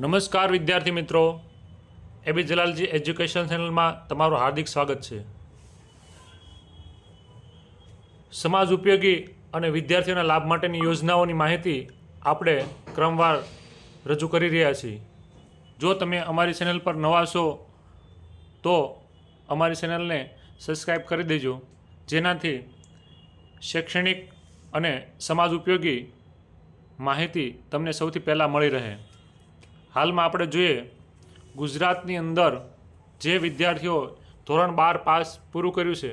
નમસ્કાર વિદ્યાર્થી મિત્રો. એબી જલાલજી એજ્યુકેશન ચેનલમાં તમારું હાર્દિક સ્વાગત છે. સમાજ ઉપયોગી અને વિદ્યાર્થીઓના લાભ માટેની યોજનાઓની માહિતી આપણે ક્રમવાર રજૂ કરી રહ્યા છીએ. જો તમે અમારી ચેનલ પર નવા છો તો અમારી ચેનલને સબસ્ક્રાઈબ કરી દેજો. જેનાથી શૈક્ષણિક અને સમાજ ઉપયોગી માહિતી તમને સૌથી પહેલાં મળી રહે. હાલમાં આપણે જોઈએ, ગુજરાતની અંદર જે વિદ્યાર્થીઓ ધોરણ બાર પાસ પૂરું કર્યું છે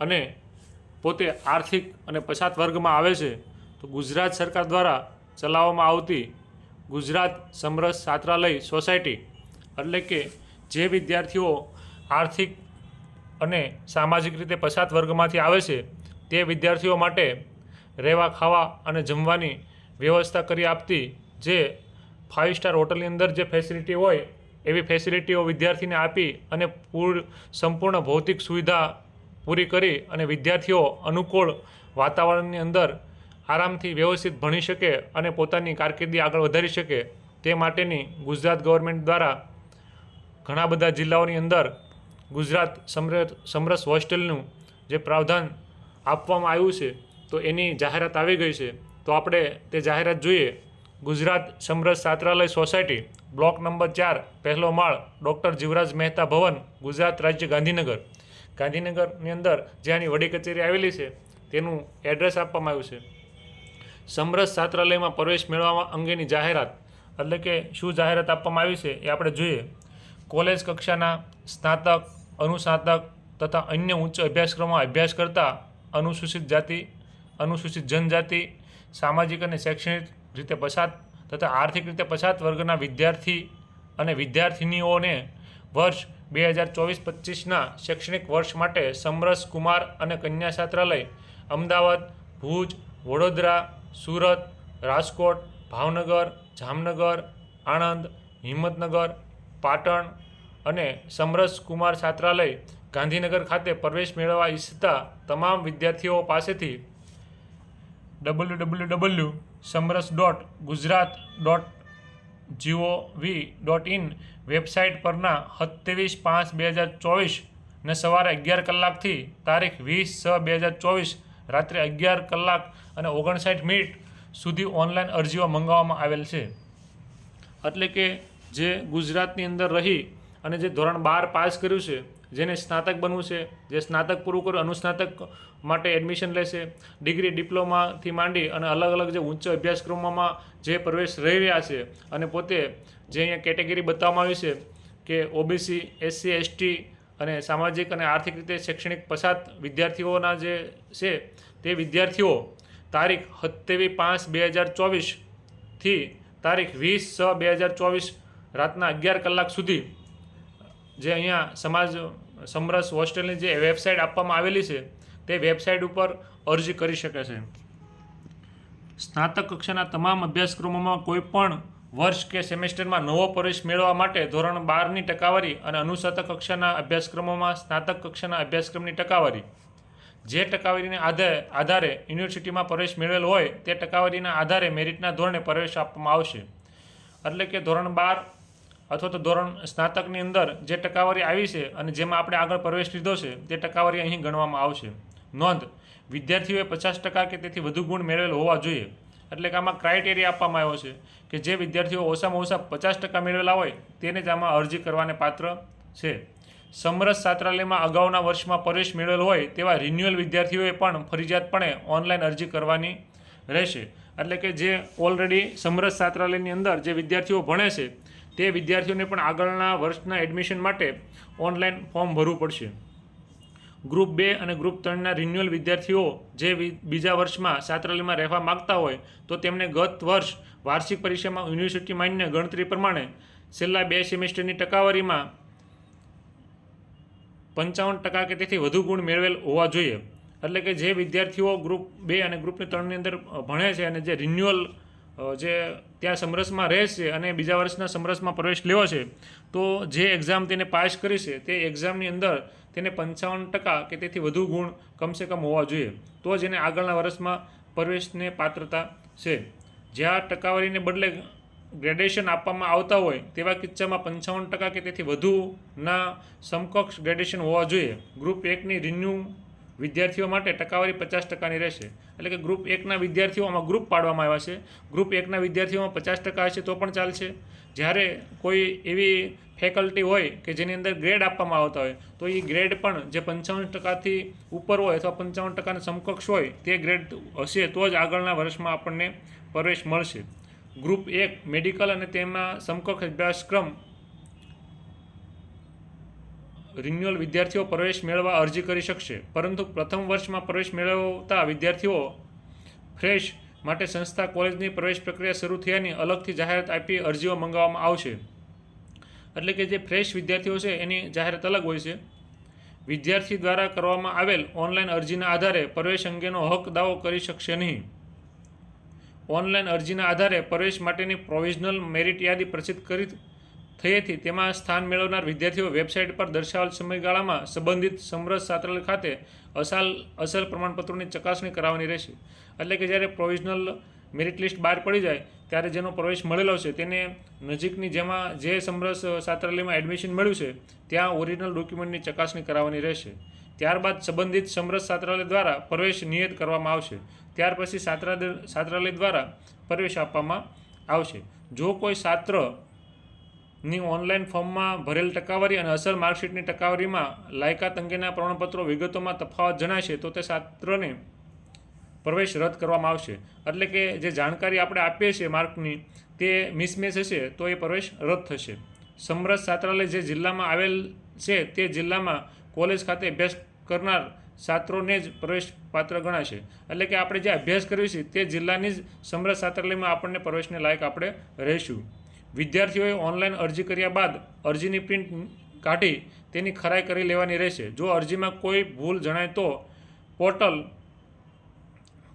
અને પોતે આર્થિક અને પછાત વર્ગમાં આવે છે, તો ગુજરાત સરકાર દ્વારા ચલાવવામાં આવતી ગુજરાત સમરસ છાત્રાલય સોસાયટી, એટલે કે જે વિદ્યાર્થીઓ આર્થિક અને સામાજિક રીતે પછાત વર્ગમાંથી આવે છે, તે વિદ્યાર્થીઓ માટે રહેવા, ખાવા અને જમવાની વ્યવસ્થા કરી આપતી જે ફાઇવ સ્ટાર હોટલની અંદર જે ફેસિલિટી હોય, એવી ફેસિલિટીઓ વિદ્યાર્થીને આપી અને પૂર, સંપૂર્ણ ભૌતિક સુવિધા પૂરી કરી અને વિદ્યાર્થીઓ અનુકૂળ વાતાવરણની અંદર આરામથી વ્યવસ્થિત ભણી શકે અને પોતાની કારકિર્દી આગળ વધારી શકે, તે માટેની ગુજરાત ગવર્મેન્ટ દ્વારા ઘણા બધા જિલ્લાઓની અંદર ગુજરાત સમરસ સમરસ હોસ્ટેલનું જે પ્રાવધાન આપવામાં આવ્યું છે, તો એની જાહેરાત આવી ગઈ છે. તો આપણે તે જાહેરાત જોઈએ. ગુજરાત સમરસ છાત્રાલય સોસાયટી, બ્લોક નંબર ચાર, પહેલો માળ, ડૉક્ટર જીવરાજ મહેતા ભવન, ગુજરાત રાજ્ય ગાંધીનગર. ગાંધીનગરની અંદર જ્યાંની વડી કચેરી આવેલી છે, તેનું એડ્રેસ આપવામાં આવ્યું છે. સમરસ છાત્રાલયમાં પ્રવેશ મેળવવા અંગેની જાહેરાત, એટલે કે શું જાહેરાત આપવામાં આવી છે એ આપણે જોઈએ. કોલેજ કક્ષાના સ્નાતક, અનુસ્નાતક તથા અન્ય ઉચ્ચ અભ્યાસક્રમમાં અભ્યાસ કરતા અનુસૂચિત જાતિ, અનુસૂચિત જનજાતિ, સામાજિક અને શૈક્ષણિક રીતે પછાત તથા આર્થિક રીતે પછાત વર્ગના વિદ્યાર્થી અને વિદ્યાર્થિનીઓને વર્ષ બે હજાર ચોવીસ પચીસના શૈક્ષણિક વર્ષ માટે સમરસ કુમાર અને કન્યા છાત્રાલય, અમદાવાદ, ભુજ, વડોદરા, સુરત, રાજકોટ, ભાવનગર, જામનગર, આણંદ, હિંમતનગર, પાટણ અને સમરસ કુમાર છાત્રાલય, ગાંધીનગર ખાતે પ્રવેશ મેળવવા ઈચ્છતા તમામ વિદ્યાર્થીઓ પાસેથી W W W Samras dot Gujarat dot GOV dot in website પરના સત્યાવીસ પાંચ બે હજાર ચોવીસ ને સવારે અગિયાર કલાકથી તારીખ વીસ છ બે હજાર ચોવીસ રાત્રે અગિયાર કલાક અને ઓગણસાઠ મિનિટ સુધી ઓનલાઈન અરજીઓ મંગાવવામાં આવેલ છે. એટલે કે જે ગુજરાતની અંદર રહી અને જે ધોરણ બાર પાસ કર્યું છે જેને સ્નાતક બનવું છે, જે સ્નાતક પૂરું કર્યું, અનુસ્નાતક માટે એડમિશન લેશે ડિગ્રી ડિપ્લોમાથી માંડી અને અલગ અલગ જે ઉચ્ચ અભ્યાસક્રમોમાં જે પ્રવેશ રહી રહ્યા છે અને પોતે જે અહીંયા કેટેગરી બતાવવામાં આવી છે કે ઓબીસી એસસી એસટી અને સામાજિક અને આર્થિક રીતે શૈક્ષણિક પછાત વિદ્યાર્થીઓના જે છે, તે વિદ્યાર્થીઓ તારીખ સત્યાવીસ પાંચ બે હજાર ચોવીસથી તારીખ વીસ છ બે હજાર ચોવીસ રાતના અગિયાર કલાક સુધી જે અહીંયા સમાજ સમરસ હોસ્ટેલની જે વેબસાઇટ આપવામાં આવેલી છે, તે વેબસાઇટ ઉપર અરજી કરી શકે છે. સ્નાતક કક્ષાના તમામ અભ્યાસક્રમોમાં કોઈ પણ વર્ષ કે સેમેસ્ટરમાં નવો પ્રવેશ મેળવવા માટે ધોરણ બારની ટકાવારી અને અનુસ્નાતક કક્ષાના અભ્યાસક્રમોમાં સ્નાતક કક્ષાના અભ્યાસક્રમની ટકાવારી. જે ટકાવારીને આધારે આધારે યુનિવર્સિટીમાં પ્રવેશ મેળવેલ હોય, તે ટકાવારીના આધારે મેરિટના ધોરણે પ્રવેશ આપવામાં આવશે. એટલે કે ધોરણ બાર અથવા તો ધોરણ સ્નાતકની અંદર જે ટકાવારી આવી છે અને જેમાં આપણે આગળ પ્રવેશ લીધો છે, તે ટકાવારી અહીં ગણવામાં આવશે. નોંધ, વિદ્યાર્થીઓએ પચાસ ટકા કે તેથી વધુ ગુણ મેળવેલ હોવા જોઈએ. એટલે કે આમાં ક્રાઇટેરિયા આપવામાં આવ્યો છે કે જે વિદ્યાર્થીઓ ઓછામાં ઓછા પચાસ ટકા મેળવેલા હોય, તેને જ આમાં અરજી કરવાને પાત્ર છે. સમરસ છાત્રાલયમાં અગાઉના વર્ષમાં પ્રવેશ મેળવેલ હોય, તેવા રિન્યુઅલ વિદ્યાર્થીઓએ પણ ફરજિયાતપણે ઓનલાઈન અરજી કરવાની રહેશે. એટલે કે જે ઓલરેડી સમરસ છાત્રાલયની અંદર જે વિદ્યાર્થીઓ ભણે છે તે વિદ્યાર્થીઓને પણ આગળના વર્ષના એડમિશન માટે ઓનલાઈન ફોર્મ ભરવું પડશે. ગ્રુપ બે અને ગ્રુપ ત્રણના રિન્યુઅલ વિદ્યાર્થીઓ જે બીજા વર્ષમાં છાત્રાલયમાં રહેવા માગતા હોય તો તેમને ગત વર્ષ વાર્ષિક પરીક્ષામાં યુનિવર્સિટી માન્ય ગણતરી પ્રમાણે છેલ્લા બે સેમેસ્ટરની ટકાવારીમાં પંચાવન ટકા કે તેથી વધુ ગુણ મેળવેલ હોવા જોઈએ. એટલે કે જે વિદ્યાર્થીઓ ગ્રુપ બે અને ગ્રુપ ત્રણની અંદર ભણે છે અને જે રિન્યુઅલ જે ત્યાં સમરસમાં રહે છે અને બીજા વર્ષના સમરસમાં પ્રવેશ લેવો છે, તો જે એક્ઝામ તેને પાસ કરી છે, તે એક્ઝામની અંદર તેને પંચાવન ટકા કે તેથી વધુ ગુણ કમસે કમ હોવા જોઈએ. તો જ એને આગળના વર્ષમાં પ્રવેશને પાત્રતા છે. જ્યાં ટકાવારીને બદલે ગ્રેડેશન આપવામાં આવતા હોય, તેવા કિસ્સામાં પંચાવન ટકા કે તેથી વધુના સમકક્ષ ગ્રેડેશન હોવા જોઈએ. ગ્રુપ એકની રિન્યુ વિદ્યાર્થીઓ માટે ટકાવારી પચાસ ટકાની રહેશે. એટલે કે ગ્રુપ એકના વિદ્યાર્થીઓમાં ગ્રુપ પાડવામાં આવ્યા છે. ગ્રુપ એકના વિદ્યાર્થીઓમાં પચાસ ટકા હશે તો પણ ચાલશે. જ્યારે કોઈ એવી ફેકલ્ટી હોય કે જેની અંદર ગ્રેડ આપવામાં આવતા હોય, તો એ ગ્રેડ પણ જે પંચાવન ટકાથી ઉપર હોય અથવા પંચાવન ટકાના સમકક્ષ હોય, તે ગ્રેડ હશે તો જ આગળના વર્ષમાં આપણને પ્રવેશ મળશે. ગ્રુપ એક મેડિકલ અને તેમાં સમકક્ષ અભ્યાસક્રમ રિન્યુઅલ વિદ્યાર્થીઓ પ્રવેશ મેળવવા અરજી કરી શકશે. પરંતુ પ્રથમ વર્ષમાં પ્રવેશ મેળવતા વિદ્યાર્થીઓ ફ્રેશ માટે સંસ્થા, કોલેજની પ્રવેશ પ્રક્રિયા શરૂ થયાની અલગથી જાહેરાત આપી અરજીઓ મંગાવવામાં આવશે. એટલે કે જે ફ્રેશ વિદ્યાર્થીઓ છે, એની જાહેરાત અલગ હોય છે. વિદ્યાર્થી દ્વારા કરવામાં આવેલ ઓનલાઈન અરજીના આધારે પ્રવેશ અંગેનો હક દાવો કરી શકશે નહીં. ઓનલાઈન અરજીના આધારે પ્રવેશ માટેની પ્રોવિઝનલ મેરિટ યાદી પ્રસિદ્ધ કરી થયેથી તેમાં સ્થાન મેળવનાર વિદ્યાર્થીઓ વેબસાઇટ પર દર્શાવેલ સમયગાળામાં સંબંધિત સમરસ છાત્રાલય ખાતે અસાલ, અસલ પ્રમાણપત્રોની ચકાસણી કરાવવાની રહેશે. એટલે કે જ્યારે પ્રોવિઝનલ મેરિટ લિસ્ટ બહાર પડી જાય, ત્યારે જેનો પ્રવેશ મળેલો છે તેને નજીકની જેમાં જે સમરસ છાત્રાલયમાં એડમિશન મળ્યું છે, ત્યાં ઓરિજિનલ ડોક્યુમેન્ટની ચકાસણી કરાવવાની રહેશે. ત્યારબાદ સંબંધિત સમરસ છાત્રાલય દ્વારા પ્રવેશ નિયત કરવામાં આવશે. ત્યાર પછી છાત્રાલય છાત્રાલય દ્વારા પ્રવેશ આપવામાં આવશે. જો કોઈ છાત્ર ની ઓનલાઈન ફોર્મમાં ભરેલ ટકાવારી અને અસર માર્કશીટની ટકાવારીમાં લાયકાત અંગેના પ્રમાણપત્રો વિગતોમાં તફાવત જણાશે તો તે છાત્રને પ્રવેશ રદ કરવામાં આવશે. એટલે કે જે જાણકારી આપણે આપીએ છીએ માર્કની તે મિસમેચ હશે તો એ પ્રવેશ રદ થશે. સમરસ છાત્રાલય જે જિલ્લામાં આવેલ છે તે જિલ્લામાં કોલેજ ખાતે અભ્યાસ કરનાર છાત્રોને જ પ્રવેશ પાત્ર ગણાશે. એટલે કે આપણે જે અભ્યાસ કર્યો છે તે જિલ્લાની જ સમરસ છાત્રાલયમાં આપણને પ્રવેશને લાયક આપણે રહીશું. વિદ્યાર્થીઓએ ઓનલાઈન અરજી કર્યા બાદ અરજીની પ્રિન્ટ કાઢી તેની ખરાઈ કરી લેવાની રહેશે. જો અરજીમાં કોઈ ભૂલ જણાય તો પોર્ટલ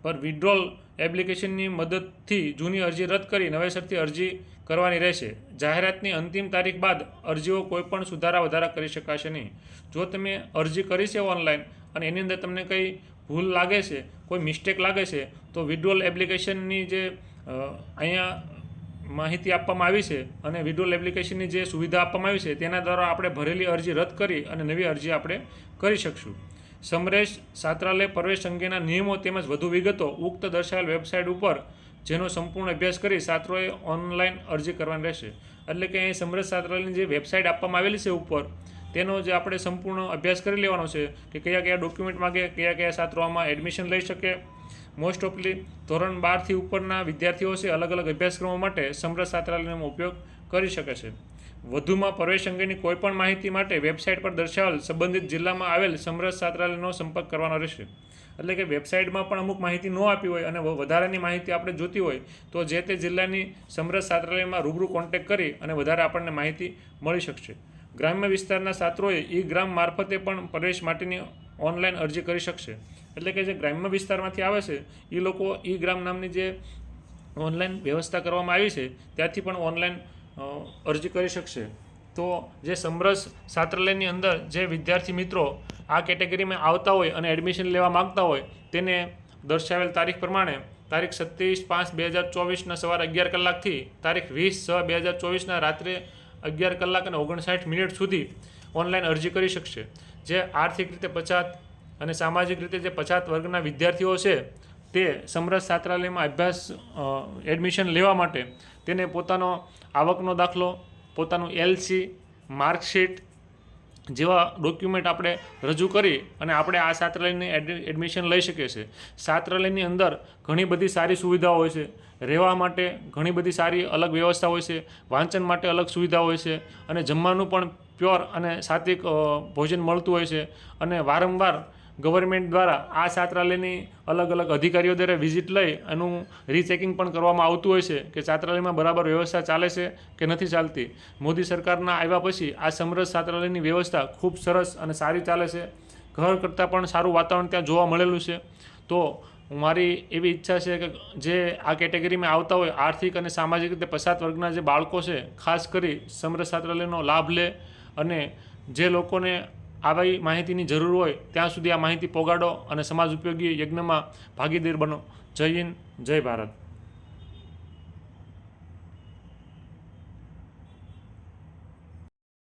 પર વિડ્રોલ એપ્લિકેશનની મદદથી જૂની અરજી રદ કરી નવેસરથી અરજી કરવાની રહેશે. જાહેરાતની અંતિમ તારીખ બાદ અરજીઓ કોઈપણ સુધારા વધારા કરી શકાશે નહીં. જો તમે અરજી કરી છે ઓનલાઈન અને એની અંદર તમને કંઈ ભૂલ લાગે છે, કોઈ મિસ્ટેક લાગે છે, તો વિડ્રોલ એપ્લિકેશનની જે અહીંયા માહિતી આપવામાં આવી છે અને વિડ્રોલ એપ્લિકેશનની જે સુવિધા આપવામાં આવી છે, તેના દ્વારા આપણે ભરેલી અરજી રદ કરી અને નવી અરજી આપણે કરી શકશું. સમરેશ છાત્રાલય પ્રવેશ અંગેના નિયમો તેમજ વધુ વિગતો ઉક્ત દર્શાવેલ વેબસાઇટ ઉપર જેનો સંપૂર્ણ અભ્યાસ કરી છાત્રોએ ઓનલાઈન અરજી કરવાની રહેશે. એટલે કે અહીં સમરેશ છાત્રાલયની જે વેબસાઇટ આપવામાં આવેલી છે ઉપર, તેનો જે આપણે સંપૂર્ણ અભ્યાસ કરી લેવાનો છે કે કયા કયા ડોક્યુમેન્ટ માગે, કયા કયા છાત્રો આમાં એડમિશન લઈ શકે મોસ્ટ ઓફલી ધોરણ બારથી ઉપરના વિદ્યાર્થીઓ છે અલગ અલગ અભ્યાસક્રમો માટે સમરસ છાત્રાલયનો ઉપયોગ કરી શકે છે. વધુમાં પ્રવેશ અંગેની કોઈપણ માહિતી માટે વેબસાઇટ પર દર્શાવેલ સંબંધિત જિલ્લામાં આવેલ સમરસ છાત્રાલયનો સંપર્ક કરવાનો રહેશે. એટલે કે વેબસાઇટમાં પણ અમુક માહિતી ન આપી હોય અને વધારાની માહિતી આપણે જોતી હોય, તો જે તે જિલ્લાની સમરસ છાત્રાલયમાં રૂબરૂ કોન્ટેક્ટ કરી અને વધારે આપણને માહિતી મળી શકશે. ગ્રામ્ય વિસ્તારના છાત્રોએ ઈ, ગ્રામ મારફતે પણ પ્રવેશ માટેની ઓનલાઈન અરજી કરી શકશે. એટલે કે જે ગ્રામ્ય વિસ્તારમાંથી આવે છે એ લોકો ઈ ગ્રામ નામની જે ઓનલાઈન વ્યવસ્થા કરવામાં આવી છે, ત્યાંથી પણ ઓનલાઈન અરજી કરી શકશે. તો જે સમરસ છાત્રાલયની અંદર જે વિદ્યાર્થી મિત્રો આ કેટેગરીમાં આવતા હોય અને એડમિશન લેવા માગતા હોય, તેને દર્શાવેલ તારીખ પ્રમાણે તારીખ સત્યાવીસ પાંચ બે હજાર ચોવીસના સવારે અગિયાર કલાકથી તારીખ વીસ છ બે હજાર ચોવીસના રાત્રે અગિયાર કલાક અને ઓગણસાઠ મિનિટ સુધી ઓનલાઈન અરજી કરી શકશે. જે આર્થિક રીતે પછાત અને સામાજિક રીતે જે પછાત વર્ગના વિદ્યાર્થીઓ છે, તે સમરસ છાત્રાલયમાં અભ્યાસ એડમિશન લેવા માટે તેને પોતાનો આવકનો દાખલો, પોતાનું એલસી માર્કશીટ જેવા ડોક્યુમેન્ટ આપણે રજૂ કરી અને આપણે આ છાત્રાલયની એડ- એડમિશન લઈ શકીએ છીએ. છાત્રાલયની અંદર ઘણી બધી સારી સુવિધાઓ હોય છે. રહેવા માટે ઘણી બધી સારી અલગ વ્યવસ્થા હોય છે. વાંચન માટે અલગ સુવિધા હોય છે. અને જમવાનું પણ પ્યોર અને સાત્વિક ભોજન મળતું હોય છે. અને વારંવાર ગવર્મેન્ટ દ્વારા આ છાત્રાલયની અલગ અલગ અધિકારીઓ દ્વારા વિઝિટ લઈ એનું રીચેકિંગ પણ કરવામાં આવતું હોય છે કે છાત્રાલયમાં બરાબર વ્યવસ્થા ચાલે છે કે નથી ચાલતી. મોદી સરકારના આવ્યા પછી આ સમરસ છાત્રાલયની વ્યવસ્થા ખૂબ સરસ અને સારી ચાલે છે. ઘર કરતાં પણ સારું વાતાવરણ ત્યાં જોવા મળેલું છે. તો મારી એવી ઈચ્છા છે કે જે આ કેટેગરીમાં આવતા હોય, આર્થિક અને સામાજિક રીતે પછાત વર્ગના જે બાળકો છે, ખાસ કરી સમરસ છાત્રાલયનો લાભ લે અને જે લોકોને આવી માહિતીની જરૂર હોય, ત્યાં સુધી આ માહિતી પોગાડો અને સમાજ ઉપયોગી યજ્ઞમાં ભાગીદાર બનો. જય હિન્દ, જય ભારત.